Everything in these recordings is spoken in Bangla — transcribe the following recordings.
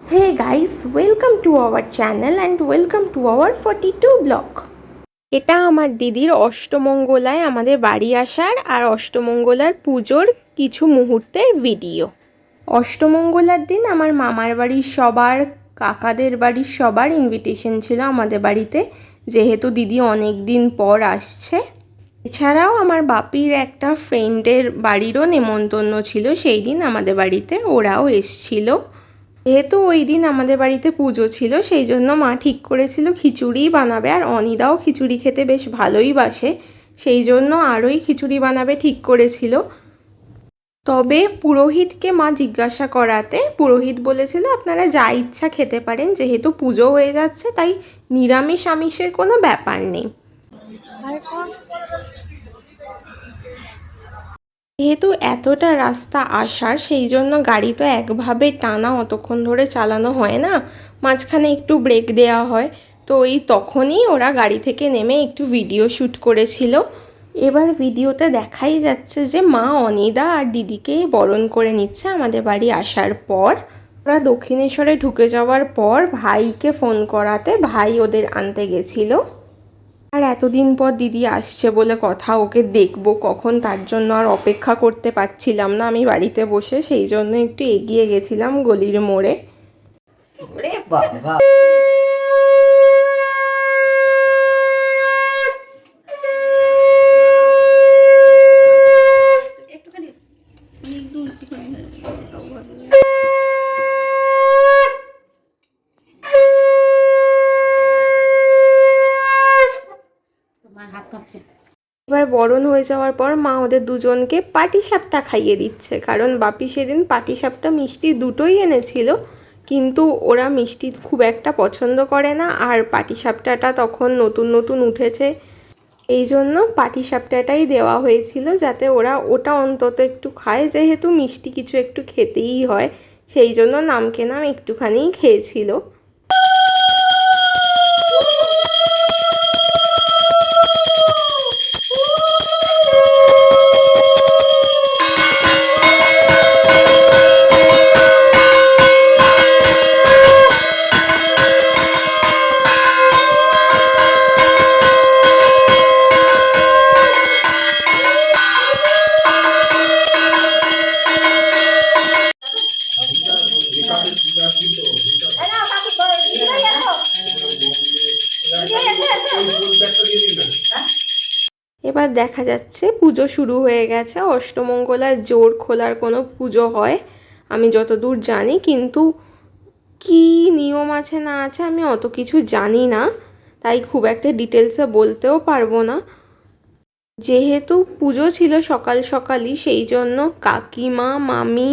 Hey guys, welcome to our channel and welcome to our 42 blog. এটা আমার দিদির অষ্টমঙ্গলায় আমাদের বাড়ি আসার আর অষ্টমঙ্গলার পুজোর কিছু মুহূর্তের ভিডিও অষ্টমঙ্গলার দিন আমার মামার বাড়ির সবার কাকাদের বাড়ির সবার ইনভিটেশন ছিল আমাদের বাড়িতে যেহেতু দিদি অনেক দিন পর আসছে। এছাড়াও আমার বাপির একটা ফ্রেন্ডের বাড়িরও নেমন্তন্ন ছিল সেই দিন আমাদের বাড়িতে ওরাও এসছিল। যেহেতু ওই দিন আমাদের বাড়িতে পুজো ছিল, সেই জন্য মা ঠিক করেছিল খিচুড়ি বানাবে আর অনিদাও খিচুড়ি খেতে বেশ ভালোই বাসে, সেই জন্য আরোই খিচুড়ি বানাবে ঠিক করেছিল। তবে পুরোহিতকে মা জিজ্ঞাসা করাতে, পুরোহিত বলেছিল, আপনারা যা ইচ্ছা খেতে পারেন, যেহেতু পুজো হয়ে যাচ্ছে, তাই নিরামিষ আমিষের কোনো ব্যাপার নেই। যেহেতু এতটা রাস্তা আসার সেই জন্য গাড়ি তো একভাবে টানা অতক্ষণ ধরে চালানো হয় না। মাঝখানে একটু ব্রেক দেওয়া হয়। তো ওই তখনই ওরা গাড়ি থেকে নেমে একটু ভিডিও শ্যুট করেছিল। এবার ভিডিওতে দেখাই যাচ্ছে যে মা অনিদা আর দিদিকে বরণ করে নিচ্ছে আমাদের বাড়ি আসার পর। ওরা দক্ষিণেশ্বরে ঢুকে যাওয়ার পর ভাইকে ফোন করাতে ভাই ওদের আনতে গেছিল। আর এতদিন পর দিদি আসছে বলে কথা ওকে দেখব কখন তার জন্য আর অপেক্ষা করতে পারছিলাম না আমি বাড়িতে বসে সেই জন্য একটু এগিয়ে গেছিলাম গলির মোড়ে। ওরে কাঁপছে এবার বরণ হয়ে যাওয়ার পর মা ওদের দুজনকে পাটিসাপটা খাইয়ে দিচ্ছে। কারণ বাপি সেদিন পাটিসাপটা মিষ্টি দুটোই এনেছিল, কিন্তু ওরা মিষ্টি খুব একটা পছন্দ করে না আর পাটিসাপটাটা তখন নতুন নতুন উঠেছে। এই জন্য পাটিসাপটাটাই দেওয়া হয়েছিল যাতে ওরা ওটা অন্তত একটু খায়, যেহেতু মিষ্টি কিছু একটু খেতেই হয়, সেই জন্য নামকে নাম একটুখানিই খেয়েছিল। এবার দেখা যাচ্ছে পুজো শুরু হয়ে গেছে। অষ্টমঙ্গলার জোর খোলার কোনো পুজো হয়, আমি যতদূর জানি, কিন্তু কি নিয়ম আছে না আছে আমি অত কিছু জানি না। তাই খুব একটা ডিটেলসে বলতেও পারব না। যেহেতু পুজো ছিল সকাল সকালই, সেই জন্য কাকিমা, মামি,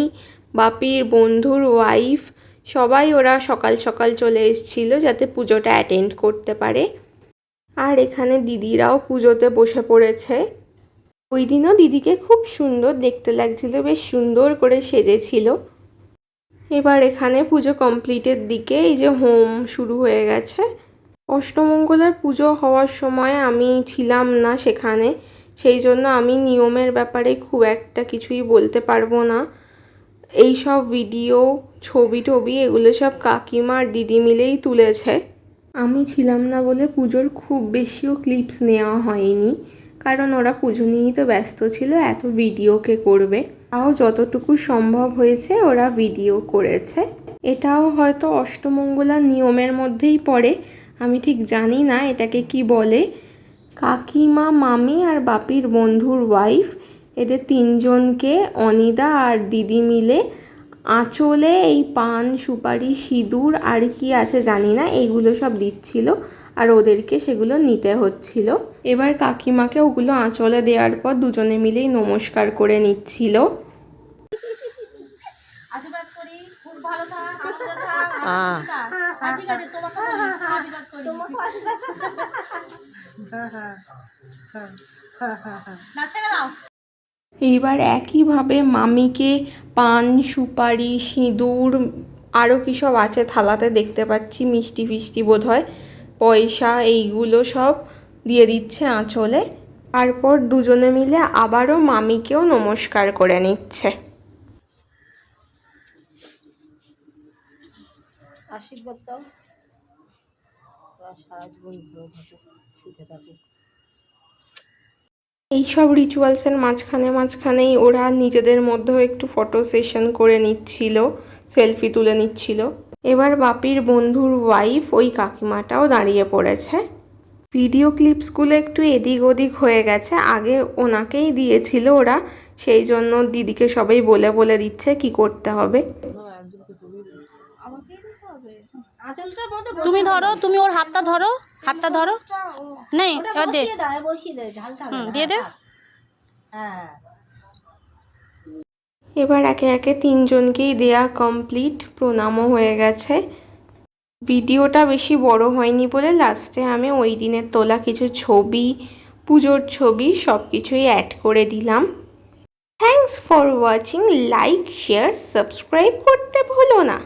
বাপির বন্ধুর ওয়াইফ সবাই ওরা সকাল সকাল চলে এসেছিল যাতে পুজোটা অ্যাটেন্ড করতে পারে। আর এখানে দিদিরাও পুজোতে বসে পড়েছে। ওই দিনও দিদিকে খুব সুন্দর দেখতে লাগছিল, বেশ সুন্দর করে সেজেছিল। এবার এখানে পুজো কমপ্লিটের দিকে এই যে হোম শুরু হয়ে গেছে। অষ্টমঙ্গলার পুজো হওয়ার সময় আমি ছিলাম না সেখানে, সেই জন্য আমি নিয়মের ব্যাপারে খুব একটা কিছুই বলতে পারব না। এই সব ভিডিও ছবি টবি এগুলো সব কাকিমা আর দিদি মিলেই তুলেছে। আমি ছিলাম না বলে পুজোর খুব বেশিও ক্লিপস নেওয়া হয়নি। কারণ ওরা পুজো নিয়েই তো ব্যস্ত ছিল, এত ভিডিওকে করবে। তাও যতটুকু সম্ভব হয়েছে ওরা ভিডিও করেছে। এটাও হয়তো অষ্টমঙ্গলার নিয়মের মধ্যেই পড়ে, আমি ঠিক জানি না এটাকে কি বলে। কাকিমা, মামি আর বাপির বন্ধুর ওয়াইফ এদের তিনজনকে অনিদা আর দিদি মিলে আঁচলে এই পান সুপারি সিঁদুর আর কি আছে জানি না এইগুলো সব দিচ্ছিল আর ওদেরকে সেগুলো নিতে হচ্ছিল। এবার কাকিমাকে ওগুলো আঁচলে দেওয়ার পর দুজনে মিলেই নমস্কার করে নিচ্ছিল। আশীর্বাদ এইবার একইভাবে মামিকে পান, সুপারি, সিঁদুর আরও কী সব আছে থালাতে দেখতে পাচ্ছি, মিষ্টি ফিষ্টি বোধ হয় পয়সা এইগুলো সব দিয়ে দিচ্ছে আঁচলে। তারপর দুজনে মিলে আবারও মামিকেও নমস্কার করে নিচ্ছে। আশীর্বাদ দাও। সারা জীবন ভালো থাকুক থাকুক এইসব রিচুয়ালসের মাঝখানে মাঝখানেই ওরা নিজেদের মধ্যেও একটু ফটো সেশন করে নিচ্ছিল সেলফি তুলে নিচ্ছিল। এবার বাপির বন্ধুর ওয়াইফ ওই কাকিমাটাও দাঁড়িয়ে পড়েছে। ভিডিও ক্লিপসগুলো একটু এদিক ওদিক হয়ে গেছে আগে ওনাকেই দিয়েছিল ওরা সেই জন্য দিদিকে সবাই বলে বলে দিচ্ছে কি করতে হবে। আমাকেই দিতে হবে। আঁচলটার মধ্যে তুমি ধরো তুমি ওর হাতটা ধরো। হাতটা ধরো। নেই এবার দে। হুম, দিয়ে দে। হ্যাঁ এবার একে একে তিনজনকেই দেয়া কমপ্লিট প্রণামও হয়ে গেছে। ভিডিওটা বেশি বড় হয়নি বলে লাস্টে আমি ওই দিনের তোলা কিছু ছবি পুজোর ছবি সব কিছুই অ্যাড করে দিলাম। Thanks for watching like share subscribe করতে ভুলো না।